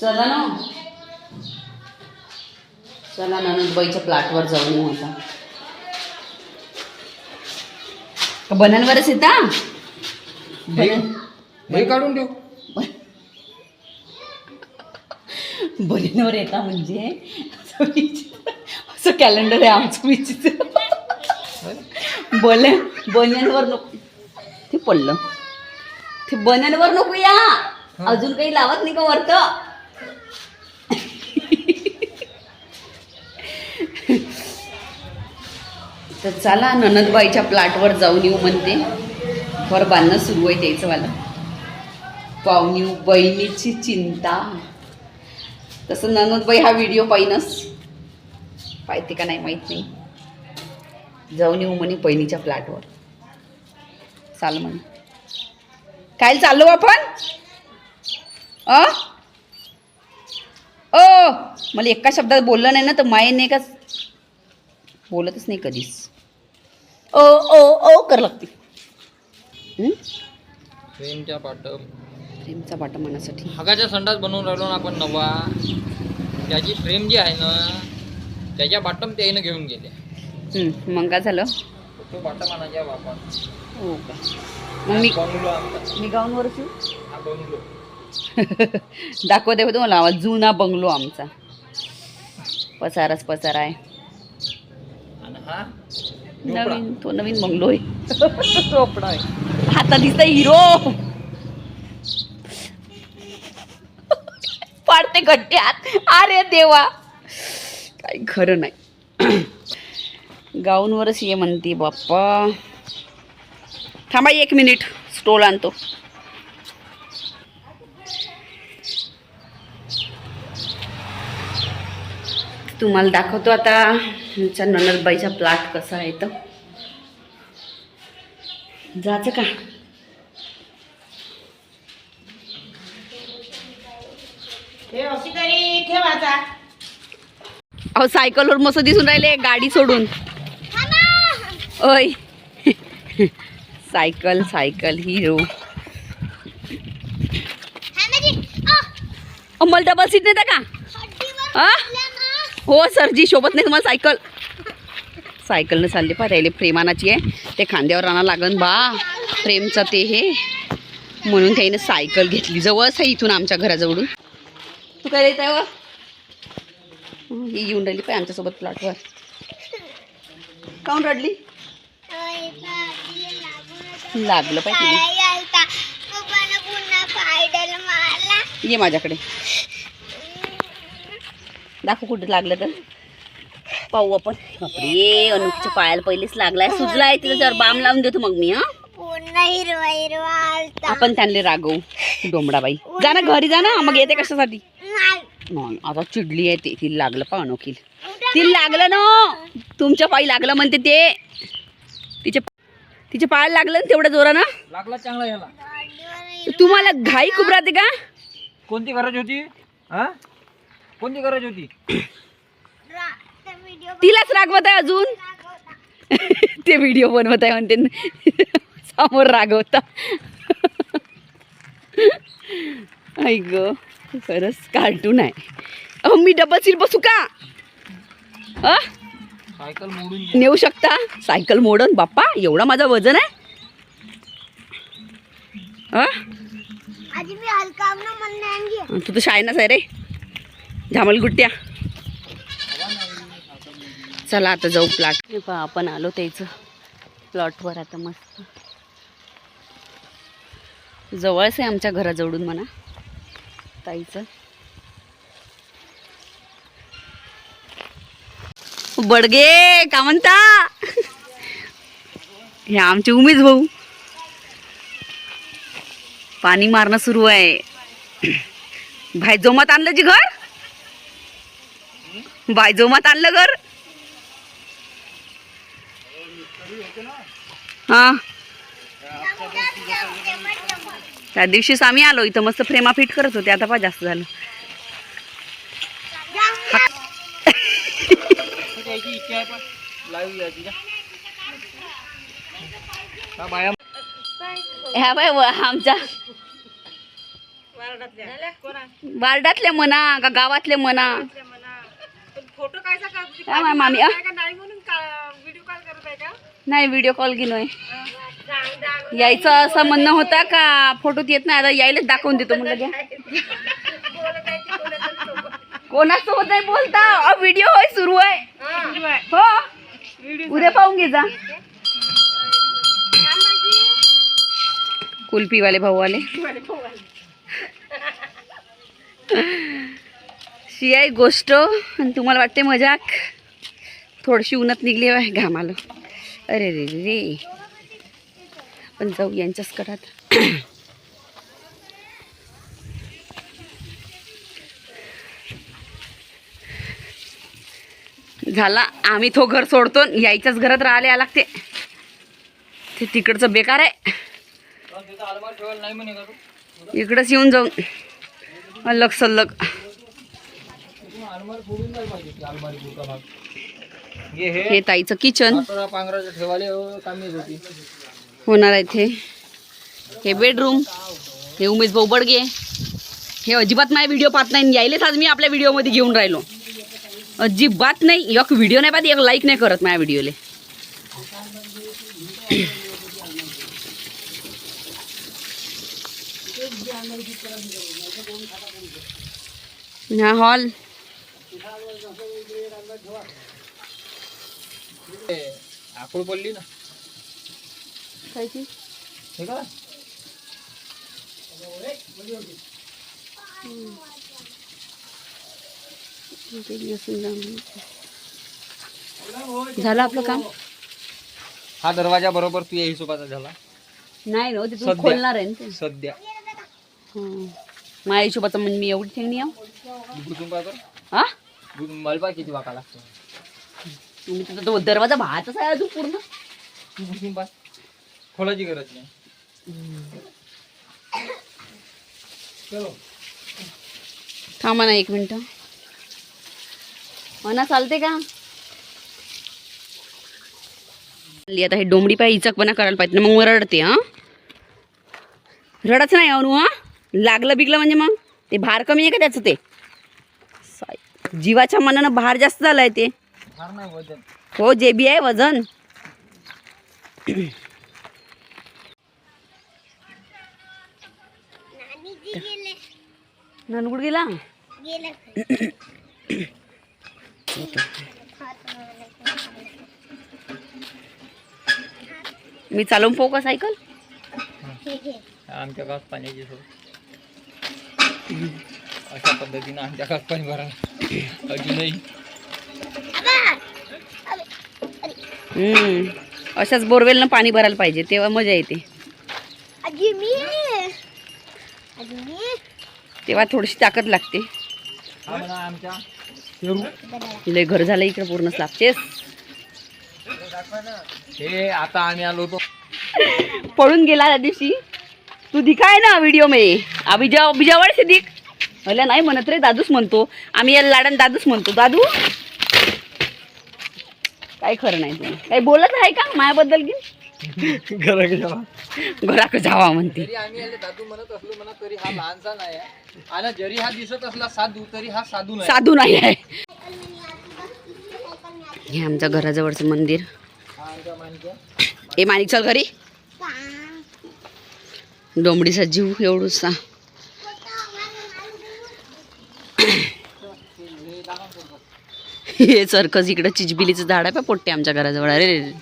चला ना. चला ना नंदबाईच्या प्लॅटवर जाऊन येऊ आता. का बनांवरच येता हे काढून ठेव. बनींवर येता म्हणजे? असं कॅलेंडर आहे आमचं विचित्र. बने बन्यांवर नको. ते पडलं. ते बन्यांवर नको या. अजून काही लावत नाही का वरत? तर चला ननदबाईच्या प्लॅटवर जाऊन येऊ म्हणते. वर बांधणं सुरू आहे त्याचं मला पाहुणी बहिणीची चिंता. तसं ननदबाई हा व्हिडिओ पाहिनच पाहते का नाही माहीत नाही. जाऊन येऊ म्हणे बहिणीच्या फ्लॅटवर चाल म्हणे. काय चाललो आपण? अ? ओ मला एका शब्दात बोललं नाही ना तर माय नाही का बोलतच नाही कधीच. ओ ओ ओ कर लागते? फ्रेमच्या पाटम प्रेमचा बाटा मनासाठी. हगाच्या संडास बनवून राहिलो ना आपण नवा. त्याची फ्रेम जी आहे ना त्याच्या बाटम त्यानं घेऊन गेले. हं, मग काय झालं? तो बाटम आणायचा वापर हो का? मग मी बंगलो आमचा मी गाऊनवरच येऊ? हा बंगलो. दाखवते तुम्हाला आवाज. जुना बंगलो आमचा. पसाराच पसारा आहे. आणि हा. नवीन तो नवीन बंगलो आहे आहे. आता दिसत हिरो. पाडते गड्ड्यात अरे देवा. काही खरं नाही. गाऊनवरच ये म्हणते बाप्पा. थांबा एक मिनिट. स्टोल आणतो. तुम्हाला दाखवतो आता आमच्या ननदबाईचा प्लॉट कसा आहे तर जायचं का? अहो सायकलवर मस्त दिसून राहिले गाडी सोडून. ओय. सायकल सायकल हिरो मला डबल सीट नेता का? हा सरजी शोभत नाही तुम्हाला सायकल सायकलनं चालली पा त्याला प्रेमानाची आहे. ते खांद्यावर आणा लागन बा. प्रेमचं ते हे. म्हणून त्याने सायकल घेतली. जवळच आहे इथून आमच्या घराजवळून. तू काय येत आहे ही येऊन राहिली पाय आमच्यासोबत प्लॉटवर काऊन रडली? लागलं तिने ये माझ्याकडे. दाखव कुठे लागलं तर. पाहू आपण. बापरे अनुपच्या पायाला पहिलेच लागलाय. सुजलाय तिला जर बाम लावून देतो मग मी हा? आपण त्यांना रागवू डोंबडाबाई जा ना घरी जा ना. मग येते कशासाठी? नाही. नाही, आता चिडली आहे ते. तिला लागलं पा अनोखील तिला लागलं? ना तुमच्या पायी लागलं म्हणते ते. तिच्या तिच्या पायाला लागलं ना तेवढ्या जोरानं? लागला चांगला तुम्हाला घाई खूप राहते का? कोणती गरज होती? हा? कोणती गरज होती? तिलाच रागवत आहे अजून. ते व्हिडिओ बनवत आहे म्हणते. न. समोर रागवता ऐक ग खरंच कार्टून आहे. अहो मी डबल सीट बसू का? अ? सायकल मोडून. नेऊ शकता? Cycle Mordaunt? बाप्पा एवढा माझा वजन आहे? तू तर शाळेनाच आहे रे. झामल गुट्ट्या चला आता जाऊ प्लॉट आपण आलो त्याचं प्लॉटवर आता मस्त. जवळच आहे आमच्या घराजवळून म्हणा. ताईचं. बडगे का म्हणता हे आमचे उमेद भाऊ. पाणी मारणं सुरू आहे. भाई जोमात आणलं जी घर? बाय जोमात आणलं घर? हा. त्या दिवशीच आम्ही आलो इथं मस्त फ्रेमा फिट करत होते आता पा जास्त झालं. ह्या बाय आमच्या वार्डातल्या म्हणा का गावातले म्हणा फोटो का? काय मा- मामी? का? नाही म्हणून व्हिडिओ कॉल करत आहे का? नाही व्हिडिओ कॉल घेणोय यायचं असं म्हणणं होता का? फोटोत येत नाही आता यायलाच दाखवून देतो म्हणलं घ्या. कोणासोबत नाही बोलता? व्हिडिओ होय सुरू आहे. हो. उद्या पाहून घे जा. कुल्फीवाले भाऊ आले शी आहे गोष्ट. आणि तुम्हाला वाटते मजाक? थोडीशी उन्हात निघली आहे घाम आलं अरे रे रे पण जाऊ यांच्याच कडात. झाला. आम्ही तो घर सोडतो यायच्याच घरात राहिले लागते. ते तिकडचं बेकार आहे. इकडंच येऊन जाऊन. अल्लग सल्लग हे हे हे ताईचं किचन होणार आहे इथे हे बेडरूम हे उमेश भाऊ बडगे. हे अजिबात माझा व्हिडिओ पाहत नाही. यायलेच आज मी आपल्या व्हिडिओमध्ये घेऊन राहिलो. अजिबात नाही. एक व्हिडिओ नाही पाहत एक लाईक नाही करत माझ्या व्हिडिओले हा हॉल आखूड पडली ना. हे का झालं आपलं काम? हा दरवाजा बरोबर तू या हिशोबाचा झाला. नाही ना सध्या. खोलणार आहे ना ते. सध्या. हं. माझ्या हिशोबाचं म्हणजे मी एवढी ठेवणी आहो पाहतो हा मलबा किती वाका लागतो? तुम्ही तिथं तो दरवाजा भातच आहे अजून पूर्ण. खोलाची गरज नाही. थांबा ना एक मिनिट. मना चालते का? आता हे डोंबडी पाय इचकपणा करायला पाहिजे ना, मग रडते हा? रडच नाही अनु हा? लागलं बिगलं म्हणजे मग? ते भार कमी आहे का त्याचं ते. जीवाच्या मनानं भार जास्त झालाय ते. हो जे बी आहे वजन. नानी जी गेले. ननगुड गेला? गेले. मी चालवून पाहू का सायकल? आमच्या गावात पाण्याची सोय अशा पद्धतीनं आमच्या गावात पाणी भरायला. अजूनही. अशाच बोरवेलनं पाणी भरायला पाहिजे तेव्हा मजा येते. तेव्हा थोडीशी ताकद लागते. हा लय घर झालं इकडे पूर्ण स्लाबचेस हे आता आम्ही आलो होतो. पळून गेला त्या दिवशी. तू दिखाय ना व्हिडिओमध्ये. अभिजा बिजावळ से दिख. मला नाही म्हणत रे दादूच म्हणतो. आम्ही या लाडन दादूच म्हणतो. दादू? काय खरं नाही तुला. काही बोलत आहे का? मायाबद्दल की घराक जावा. म्हणते. जरी आम्ही याले दादू म्हणत असलो म्हणा तरी हा लहानसा नाही आहे. आणि जरी हा दिसत असला साधू तरी हा साधू नाही. साधू नाही आहे. हे आमच्या घराजवळचं मंदिर. हा माणसं ए माणिक चल घरी. डोंबडीचा जीव एवढूसा. हे सर्कस इकडं चिजबिलीचं झाड आहे पा पोट्टे आमच्या घराजवळ अरे रे.